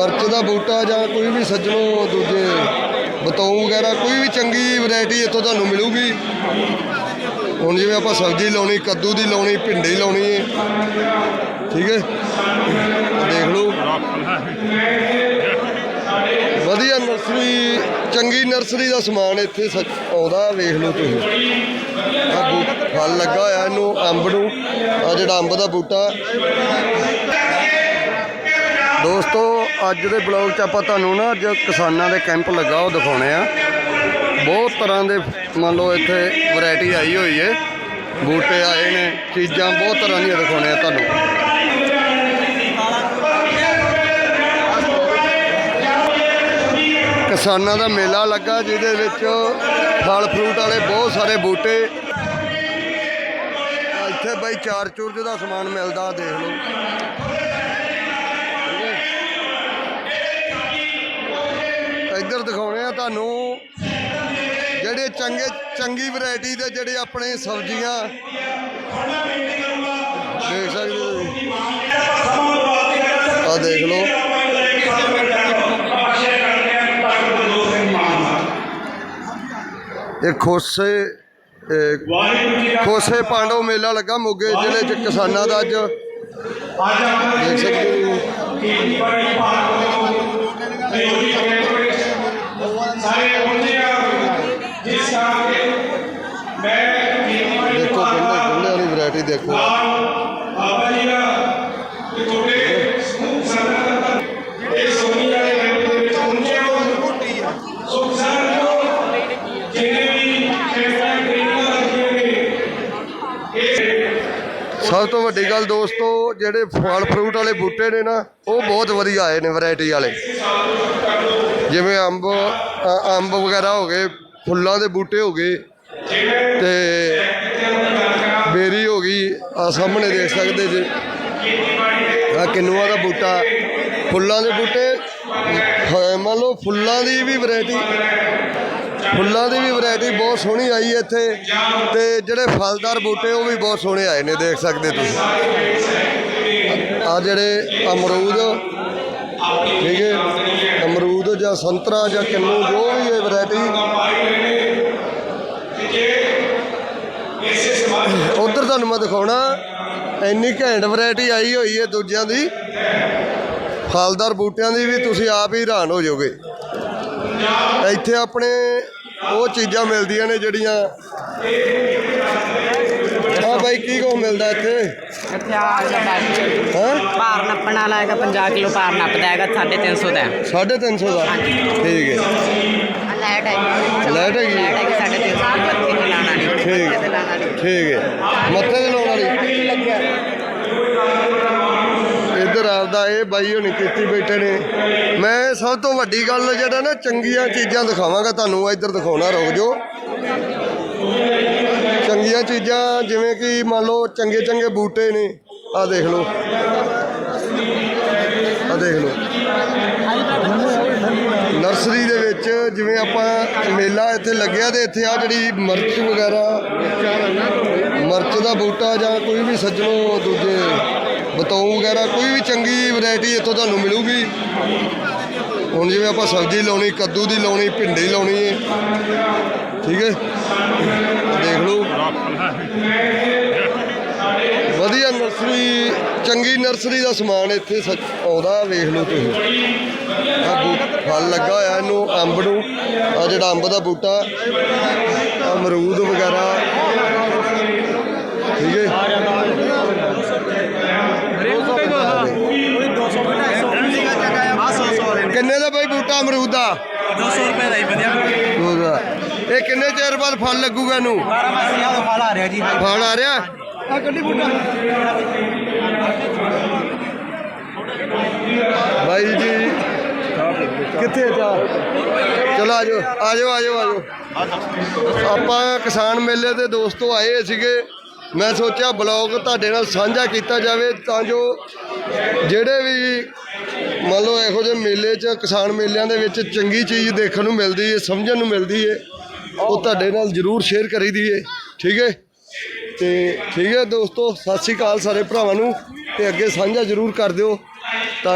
ਮਿਰਚ ਦਾ ਬੂਟਾ ਜਾਂ ਕੋਈ ਵੀ ਸੱਜਣੋ ਦੂਜੇ ਬਤੌਂ ਵਗੈਰਾ, ਕੋਈ ਵੀ ਚੰਗੀ ਵੈਰਾਈਟੀ ਇੱਥੋਂ ਤੁਹਾਨੂੰ ਮਿਲੂਗੀ। ਹੁਣ ਜਿਵੇਂ ਆਪਾਂ ਸਬਜ਼ੀ ਲਾਉਣੀ, ਕੱਦੂ ਦੀ ਲਾਉਣੀ, ਭਿੰਡੀ ਲਾਉਣੀ ਹੈ ਠੀਕ ਹੈ ਦੇਖ ਲਓ। ਵਧੀਆ ਨਰਸਰੀ, ਚੰਗੀ ਨਰਸਰੀ ਦਾ ਸਮਾਨ ਇੱਥੇ ਸ- ਆਉਂਦਾ, ਵੇਖ ਲਓ ਤੁਸੀਂ। ਆ ਫਲ ਲੱਗਾ ਹੋਇਆ ਇਹਨੂੰ, ਅੰਬ ਨੂੰ। ਆ ਜਿਹੜਾ ਅੰਬ ਦਾ ਬੂਟਾ। ਦੋਸਤੋ ਅੱਜ ਦੇ ਬਲੌਗ 'ਚ ਆਪਾਂ ਤੁਹਾਨੂੰ ਨਾ ਅੱਜ ਕਿਸਾਨਾਂ ਦੇ ਕੈਂਪ ਲੱਗਾ, ਉਹ ਦਿਖਾਉਣੇ ਆ। ਬਹੁਤ ਤਰ੍ਹਾਂ ਦੇ, ਮੰਨ ਲਓ ਇੱਥੇ ਵੈਰਾਈਟੀ ਆਈ ਹੋਈ ਏ। ਬੂਟੇ ਆਏ ਨੇ, ਚੀਜ਼ਾਂ ਬਹੁਤ ਤਰ੍ਹਾਂ ਦੀਆਂ ਦਿਖਾਉਣੇ ਆ ਤੁਹਾਨੂੰ। ਕਿਸਾਨਾਂ ਦਾ ਮੇਲਾ ਲੱਗਾ, ਜਿਹਦੇ ਵਿੱਚ ਫਲ ਫਰੂਟ ਵਾਲੇ ਬਹੁਤ ਸਾਰੇ ਬੂਟੇ। ਇੱਥੇ ਬਾਈ ਚਾਰ ਚੂਰਜ ਦਾ ਸਮਾਨ ਮਿਲਦਾ, ਦੇਖ ਲਓ ਇੱਧਰ ਦਿਖਾਉਣੇ ਆ ਤੁਹਾਨੂੰ। ਜਿਹੜੇ ਚੰਗੇ, ਚੰਗੀ ਵੈਰਾਈਟੀ ਦੇ ਜਿਹੜੇ ਆਪਣੇ ਸਬਜ਼ੀਆਂ। ਦੇਖ ਸਕਦੇ ਹੋ ਤੁਸੀਂ। ਆ ਦੇਖ ਲਓ। ਇਹ ਖੋਸੇ ਖੋਸੇ ਪਾਂਡੋ ਮੇਲਾ ਲੱਗਾ ਮੋਗੇ ਜ਼ਿਲ੍ਹੇ ਚ ਕਿਸਾਨਾਂ ਦਾ ਅੱਜ। ਦੇਖ ਸਕਦੇ ਹੋ ਗੰਡੇ ਵਾਲੀ ਵੈਰਾਈਟੀ ਦੇਖੋ ਸਭ ਤੋਂ ਵੱਡੀ ਗੱਲ ਦੋਸਤੋ ਜਿਹੜੇ ਫਲ ਫਰੂਟ ਵਾਲੇ ਬੂਟੇ ਨੇ ਨਾ ਉਹ ਬਹੁਤ ਵਧੀਆ ਆਏ ਨੇ ਵੈਰਾਈਟੀ ਵਾਲੇ। ਜਿਵੇਂ ਅੰਬ ਅ- ਅੰਬ ਵਗੈਰਾ ਹੋ ਗਏ ਫੁੱਲਾਂ ਦੇ ਬੂਟੇ ਹੋ ਗਏ ਤੇ ਬੇਰੀ ਹੋ ਗਈ ਆ ਸਾਹਮਣੇ ਦੇਖ ਸਕਦੇ ਜੀ। ਆ ਕਿੰਨੂਆਂ ਦਾ ਬੂਟਾ ਫੁੱਲਾਂ ਦੇ ਬੂਟੇ ਅ, ਮੰਨ ਲਓ ਫੁੱਲਾਂ ਦੀ ਵੀ ਵੈਰਾਈਟੀ ਫੁੱਲਾਂ ਦੀ ਵੀ ਵੈਰਾਈਟੀ ਬਹੁਤ ਸੋਹਣੀ ਆਈ ਹੈ ਇੱਥੇ ਤੇ ਜਿਹੜੇ ਫਲਦਾਰ ਬੂਟੇ ਉਹ ਵੀ ਬਹੁਤ ਸੋਹਣੇ ਆਏ ਨੇ ਦੇਖ ਸਕਦੇ ਤੁਸੀਂ। ਆ ਜਿਹੜੇ ਅਮਰੂਦ ਜਾਂ ਸੰਤਰਾ ਜਾਂ ਕਿੰਨੂ ਜੋ ਵੀ ਹੈ ਵੈਰਾਈਟੀ ਉਧਰ ਤੁਹਾਨੂੰ ਮੈਂ ਦਿਖਾਉਣਾ ਇੰਨੀ ਘੈਂਟ ਵੈਰਾਈਟੀ ਆਈ ਹੋਈ ਹੈ ਦੂਜਿਆਂ ਦੀ। ਫਲਦਾਰ ਬੂਟਿਆਂ ਦੀ ਵੀ ਤੁਸੀਂ ਆਪ ਹੀ ਹੈਰਾਨ ਹੋ ਜਾਓਗੇ। ਇੱਥੇ ਆਪਣੇ ਉਹ ਚੀਜ਼ਾਂ ਮਿਲਦੀਆਂ ਨੇ ਜਿਹੜੀਆਂ ਆ ਬਾਈ ਕੀ ਕੋ ਮਿਲਦਾ ਇੱਥੇ? ਇੱਥੇ ਆ ਜਿਹੜਾ ਹਾਂ? ਨੱਪਣ ਵਾਲਾ ਹੈਗਾ 50 ਕਿਲੋ ਭਾਰ ਨੱਪਦਾ ਹੈਗਾ 350 ਦਾ। ਹੈ 350 ਦਾ? ਠੀਕ ਹੈ। ਲਾਈਟ ਹੈ ਲਾਈਟ ਹੈ? ਲਾਈਟ ਹੈਗੀ 350 ਦੀ ਬੱਤੀ ਤੇ ਲਾਣ ਵਾਲੀ ਠੀਕ। ਵਾਲੀ। ਠੀਕ ਹੈ। ਮੱਥੇ ਤੇ ਲਾਉਣ ਵਾਲੀ? ਇੱਧਰ ਆਪਦਾ ਇਹ ਬਾਈ ਹੋਣੀ ਕੀਤੀ ਬੈਠੇ ਨੇ। ਮੈਂ ਸਭ ਤੋਂ ਵੱਡੀ ਗੱਲ ਜਿਹੜਾ ਨਾ ਚੰਗੀਆਂ ਚੀਜ਼ਾਂ ਦਿਖਾਵਾਂਗਾ ਤੁਹਾਨੂੰ ਇੱਧਰ ਦਿਖਾਉਣਾ ਰੁਕ ਜਾਓ। ਚੰਗੀਆਂ ਚੀਜ਼ਾਂ ਜਿਵੇਂ ਕਿ ਮੰਨ ਲਓ ਚੰਗੇ ਚੰਗੇ ਬੂਟੇ ਨੇ ਆ ਦੇਖ ਲਓ। ਆ ਦੇਖ ਲਓ। ਨਰਸਰੀ ਦੇ ਵਿੱਚ ਜਿਵੇਂ ਆਪਾਂ ਮੇਲਾ ਇੱਥੇ ਲੱਗਿਆ ਤੇ ਇੱਥੇ ਆ ਜਿਹੜੀ ਮਿਰਚ ਵਗੈਰਾ, ਮਿਰਚ ਦਾ ਬੂਟਾ ਜਾਂ ਕੋਈ ਵੀ ਸੱਜਣੋ ਦੂਜੇ ਬਤੌਂ ਵਗੈਰਾ, ਕੋਈ ਵੀ ਚੰਗੀ ਵੈਰਾਈਟੀ ਇੱਥੋਂ ਤੁਹਾਨੂੰ ਮਿਲੂਗੀ। ਹੁਣ ਜਿਵੇਂ ਆਪਾਂ ਸਬਜ਼ੀ ਲਾਉਣੀ, ਕੱਦੂ ਦੀ ਲਾਉਣੀ, ਭਿੰਡੀ ਲਾਉਣੀ ਹੈ ਠੀਕ ਹੈ? ਦੇਖ ਲਓ ਵਧੀਆ ਨਰਸਰੀ ਚੰਗੀ ਨਰਸਰੀ ਦਾ ਸਮਾਨ ਇੱਥੇ ਆਉਂਦਾ ਵੇਖ ਲਓ ਤੁਸੀਂ। ਆ ਫਲ ਲੱਗਾ ਹੋਇਆ ਇਹਨੂੰ ਅੰਬ ਨੂੰ। ਆ ਜਿਹੜਾ ਅੰਬ ਦਾ ਬੂਟਾ ਅਮਰੂਦ ਵਗੈਰਾ। ਠੀਕ ਹੈ ਕਿੰਨੇ ਦਾ ਬਾਈ ਬੂਟਾ ਅਮਰੂਦ ਦਾ? 200 ਰੁਪਏ ਦਾ। ਹੀ ਵਧੀਆ ਇਹ ਕਿੰਨੇ ਚਿਰ ਬਾਅਦ ਫਲ ਲੱਗੂਗਾ ਇਹਨੂੰ? 12 ਮਾਸੀਆਂ ਦਾ ਫਲ ਆ ਰਿਹਾ ਜੀ। ਫਲ ਆ ਰਿਹਾ? ਆ ਗੱਡੀ ਬੂਟਾ। ਬਾਈ ਜੀ। ਕਿੱਥੇ ਜਾ? ਚਲੋ ਆਜੋ ਆਜੋ ਆਜੋ ਆਜੋ ਆਪਾਂ ਕਿਸਾਨ ਮੇਲੇ ਦੇ ਦੋਸਤੋ ਆਏ ਸੀਗੇ। ਮੈਂ ਸੋਚਿਆ ਬਲੌਗ ਤੁਹਾਡੇ ਨਾਲ ਸਾਂਝਾ ਕੀਤਾ ਜਾਵੇ ਤਾਂ ਜੋ ਜਿਹੜੇ ਵੀ ਮੰਨ ਲਓ ਇਹੋ ਜਿਹੇ ਮੇਲੇ 'ਚ, ਕਿਸਾਨ ਮੇਲਿਆਂ ਦੇ ਵਿੱਚ ਚੰਗੀ ਚੀਜ਼ ਦੇਖਣ ਨੂੰ ਮਿਲਦੀ ਹੈ ਸਮਝਣ ਨੂੰ ਮਿਲਦੀ ਹੈ ਉਹ ਤੁਹਾਡੇ ਨਾਲ ਜ਼ਰੂਰ ਸ਼ੇਅਰ ਕਰੀ ਦੀਏ। ਠੀਕ ਹੈ ਤੇ ਠੀਕ ਹੈ ਦੋਸਤੋ, ਸਤਿ ਸ਼੍ਰੀ ਅਕਾਲ ਸਾਰੇ ਭਰਾਵਾਂ ਨੂੰ ਤੇ ਅੱਗੇ ਸਾਂਝਾ ਜ਼ਰੂਰ ਕਰ ਦਿਓ। ਤਾਂ